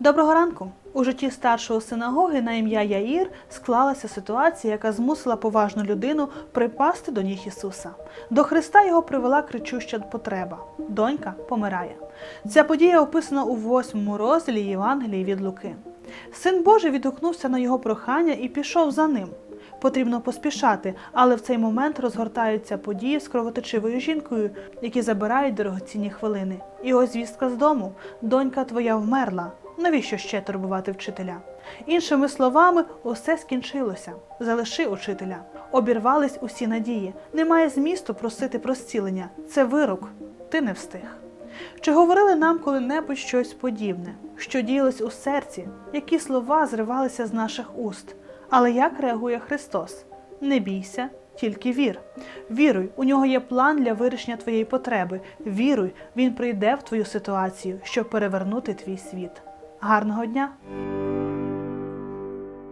Доброго ранку! У житті старшого синагоги на ім'я Яїр склалася ситуація, яка змусила поважну людину припасти до ніг Ісуса. До Христа його привела кричуща потреба. Донька помирає. Ця подія описана у восьмому розділі Євангелії від Луки. Син Божий відгукнувся на його прохання і пішов за ним. Потрібно поспішати, але в цей момент розгортаються події з кровоточивою жінкою, які забирають дорогоцінні хвилини. Ось звістка з дому: донька твоя вмерла. Навіщо ще турбувати вчителя? Іншими словами, усе скінчилося. Залиши учителя. Обірвались усі надії. Немає змісту просити про зцілення. Це вирок. Ти не встиг. Чи говорили нам коли-небудь щось подібне, що діялось у серці, які слова зривалися з наших уст? Але як реагує Христос? Не бійся, тільки вір. Віруй, у нього є план для вирішення твоєї потреби. Віруй, він прийде в твою ситуацію, щоб перевернути твій світ. Гарного дня!